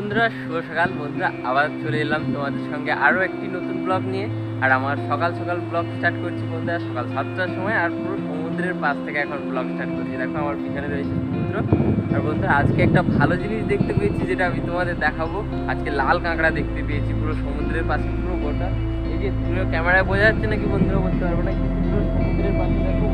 বন্ধুরা, শুভ সকাল। বন্ধুরা, আবার চলে এলাম তোমাদের সঙ্গে আরও একটি নতুন ব্লগ নিয়ে। আর আমার সকাল সকাল ব্লগ স্টার্ট করছি বন্ধুরা, সকাল সাতটার সময়। আর পুরো সমুদ্রের পাশ থেকে এখন ব্লগ স্টার্ট করছি। দেখো, আমার পিছনে রয়েছে সমুদ্র। আর বন্ধুরা, আজকে একটা ভালো জিনিস দেখতে পেয়েছি, যেটা আমি তোমাদের দেখাবো। আজকে লাল কাঁকড়া দেখতে পেয়েছি, পুরো সমুদ্রের পাশে, পুরো গোটা। এই যে পুরো ক্যামেরায় বোঝা যাচ্ছে নাকি বন্ধুরা বলতে পারব না? কিন্তু পুরো সমুদ্রের পাশে দেখো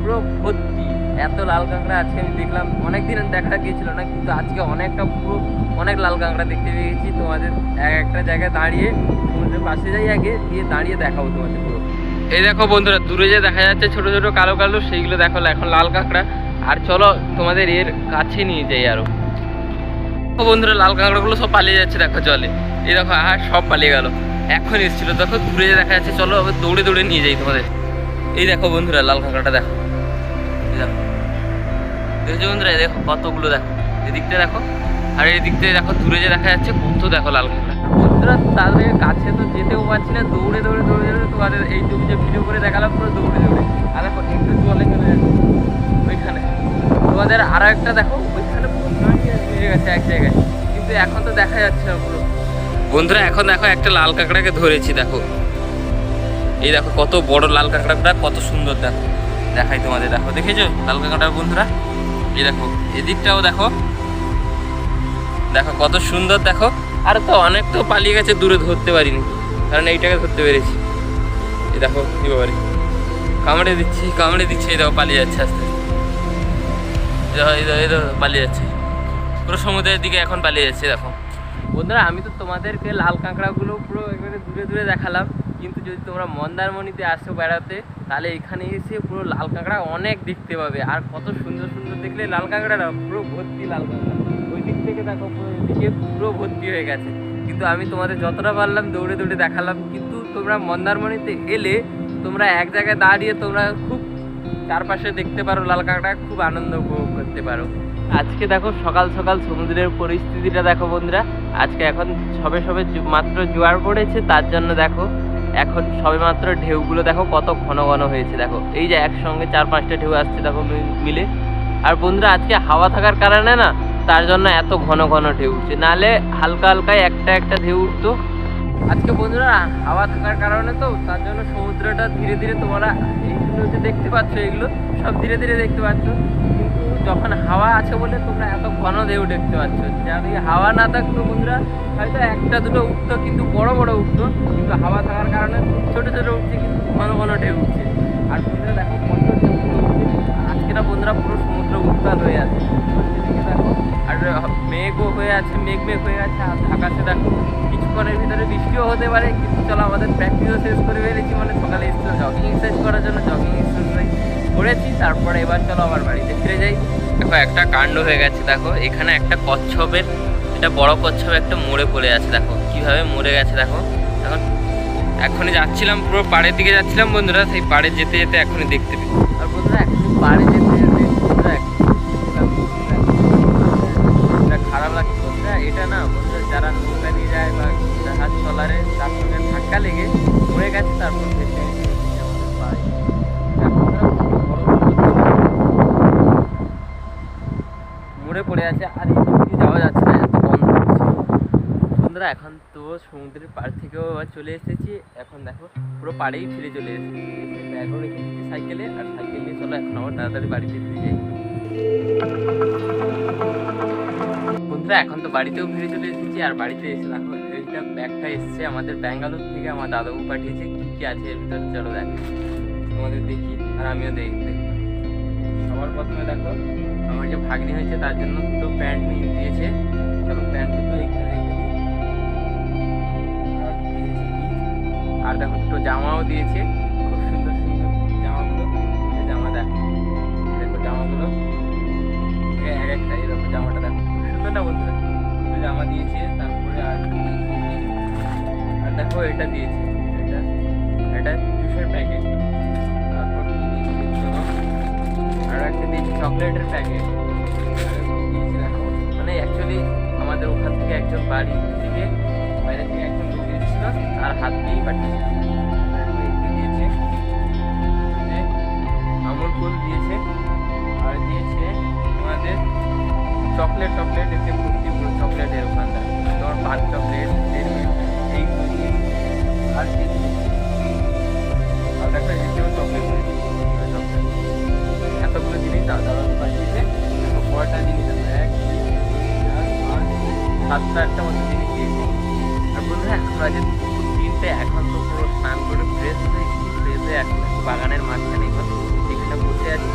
পুরো ভর্তি। এত লাল কাঁকড়া আজকে আমি দেখলাম। অনেক দিন দেখা গিয়েছিল না, কিন্তু আজকে অনেকটা পুরো অনেক লাল কাঁকড়া দেখতে পেয়েছি। তোমাদের এক একটা জায়গায় দাঁড়িয়ে সমুদ্রের পাশে যাই আগে দিয়ে দাঁড়িয়ে দেখাবো তোমাদের পুরো। এই দেখো বন্ধুরা, দূরে যে দেখা যাচ্ছে ছোট ছোট কালো কালো, সেইগুলো দেখো এখন লাল কাঁকড়া। আর চলো তোমাদের এর কাছে নিয়ে যাই আরও। বন্ধুরা, লাল কাঁকড়াগুলো সব পালিয়ে যাচ্ছে, দেখো জলে। এই দেখো, আহ, সব পালিয়ে গেল। এখন এসেছিল, দেখো, দূরে যে দেখা যাচ্ছে, চলো দৌড়ে দৌড়ে নিয়ে যাই তোমাদের। এই দেখো বন্ধুরা, লাল কাঁকড়াটা দেখো। এই দেখো। দেখছ বন্ধুরা এই দেখো কতগুলো দেখো। এদিকটা দেখো, আর এই দেখো দূরে যে দেখা যাচ্ছে কত দেখো লাল কাঁকড়া বন্ধুরা, তাদের কাছে তো যেতেও পারছি না, দৌড়ে দৌড়ে দৌড়ে দৌড়ে তোমাদের এইটুকু যে ভিডিও করে দেখালাম পুরো দৌড়ে দৌড়ে। আর দেখো, একটু জলে চলে যাচ্ছে ওইখানে। তোমাদের আরও একটা দেখো, ওইখানে দাঁড়িয়ে গেছে এক জায়গায়। কিন্তু এখন তো দেখা যাচ্ছে না পুরো। বন্ধুরা, এখন দেখো একটা লাল কাঁকড়াকে ধরেছি, দেখো। এই দেখো কত বড় লাল কাঁকড়াটা, কত সুন্দর দেখো। দেখাই তোমাদের, দেখো, দেখেছ? লাল কাঁকড়া বন্ধুরা? এই দেখো, এদিকটাও দেখো। দেখো কত সুন্দর, দেখো। আর তো অনেক তো পালিয়ে গেছে, দূরে ধরতে পারিনি। কারণ এইটাকে ধরতে পেরেছি। এই দেখো কি বাবারে। কামড়ে দিচ্ছি, কামড়ে দিচ্ছে, এই দেখো, পালিয়ে যাচ্ছে আস্তে। এই পালিয়ে যাচ্ছে। পুরো সমুদ্রের দিকে এখন পালিয়ে যাচ্ছে, দেখো। বন্ধুরা, আমি তো তোমাদেরকে লাল কাঁকড়াগুলো পুরো একবারে দূরে দূরে দেখালাম। কিন্তু যদি তোমরা মন্দারমণিতে আসো বেড়াতে, তাহলে এখানে এসে পুরো লাল কাঁকড়া অনেক দেখতে পাবে। আর কত সুন্দর সুন্দর দেখলে লাল কাঁকড়াটা পুরো ভর্তি লাল কাঁকড়া। ওই দিক থেকে দেখো পুরো এদিকে পুরো ভর্তি হয়ে গেছে। কিন্তু আমি তোমাদের যতটা পারলাম দৌড়ে দৌড়ে দেখালাম, কিন্তু তোমরা মন্দারমণিতে এলে তোমরা এক জায়গায় দাঁড়িয়ে তোমরা খুব চারপাশে দেখতে পারো লাল কাঁকড়া, খুব আনন্দ উপভোগ করতে পারো। আজকে দেখো সকাল সকাল সমুদ্রের পরিস্থিতিটা দেখো বন্ধুরা। আজকে এখন সবে সবে মাত্র জোয়ার পড়েছে, তার জন্য দেখো এখন সবে মাত্র ঢেউগুলো দেখো কত ঘন ঘন হয়েছে, দেখো। এই যে একসঙ্গে চার পাঁচটা ঢেউ আসছে, দেখো মিলে। আর বন্ধুরা, আজকে হাওয়া থাকার কারণে না, তার জন্য এত ঘন ঘন ঢেউ উঠছে। নাহলে হালকা হালকায় একটা একটা ঢেউ উঠতো। আজকে বন্ধুরা, হাওয়া থাকার কারণে তো, তার জন্য সমুদ্রটা ধীরে ধীরে তোমরা এইগুলো দেখতে পাচ্ছ, এগুলো সব ধীরে ধীরে দেখতে পাচ্ছ। যখন হাওয়া আছে বলে তোমরা এত ঘন ঢেউ দেখতে পাচ্ছ। যদি হাওয়া না থাকতো বন্ধুরা, হয়তো একটা দুটো উঠতো কিন্তু বড় বড় উঠতো কিন্তু হাওয়া থাকার কারণে ছোট ছোট উঠছে কিন্তু ঘন ঘন ঢেউ উঠছে। আর বন্ধুরা দেখো কত বন্ধুরা পুরো সমুদ্র উত্তাল হয়ে আছে। আর মেঘও হয়ে আছে, মেঘ মেঘ হয়ে আছে, আর আকাশে দেখো, কিছুক্ষণের ভিতরে বৃষ্টিও হতে পারে, কিন্তু চলো আমাদের প্র্যাকটিসও শেষ করে ফেলেছি মানে সকালে এসেছিল জগিং এক্সারসাইজ করার জন্য জগিং এক্সারসাইজ তারপরে এবার চলো আমার বাড়িতে ফিরে যাই। দেখো, একটা কাণ্ড হয়ে গেছে, দেখো। এখানে একটা কচ্ছপের এটা বড় কচ্ছপ একটা মরে পড়ে আছে, দেখো। কীভাবে মরে গেছে, দেখো। এখন, এখনই যাচ্ছিলাম, পুরো পাড়ের দিকে যাচ্ছিলাম, বন্ধুরা। সেই পাড়ে যেতে যেতে এখনই দেখতে পেই আর বন্ধুরা, এখনই পাড়ে পড়ে আছে আর যাওয়া যাচ্ছে না, এত বন্ধ বন্ধুরা, এখন তো সমুদ্রের পাড় থেকেও চলে এসেছি। এখন দেখো, পুরো পাড়েই ফিরে চলে এসেছি। দিচ্ছি সাইকেলে, আর সাইকেল নিয়ে চলো, এখন আবার তাড়াতাড়ি বাড়িতে ফিরে যাই। বন্ধুরা, এখন তো বাড়িতেও ফিরে চলে এসেছি, আর বাড়িতে এসে দেখো, এইটা ব্যাগটা এসছে আমাদের ব্যাঙ্গালোর থেকে, আমার দাদাবু পাঠিয়েছে। কী কী আছে এর ভিতরে, চলো দেখ। তোমাদের দেখি, আর আমিও দেখি দেখি। সবার প্রথমে দেখো আমার যে ভাগ্নি হয়েছে, তার জন্য দুটো প্যান্ট নিয়ে দিয়েছে। চলো প্যান্ট দুটো এখানে আর দেখো, দুটো জামাও দিয়েছে। খুব সুন্দর সুন্দর জামাগুলো। জামা দেখো দেখো জামাগুলো। এক একটা দেখো জামাটা দেখো, খুব সুন্দর না বলতে জামা দিয়েছে, তারপরে আর আর দেখো, এটা দিয়েছে। এটা এটা জুসের প্যাকেট। তারপর আর একটা দিয়েছে চকলেটের প্যাকেট। একজন বাড়ি থেকে বাইরে থেকে একজন লোক এসেছিল আর হাত দিয়েই পাঠিয়েছে দেখো একটু দিয়েছে। আমল ফুল দিয়েছে। আর দিয়েছে আমাদের চকলেট চকলেট এতে সাতটা আটটা মতো জিনিস খেয়েছি। আর বন্ধুরা, এখন বাজে দুপুর তিনটে, এখন তো পুরো স্নান করে ফ্রেশ হয়ে গেছি ফ্রেশ হয়ে এখন বাগানের মাঝখানে এখন এখানে বসে আছি।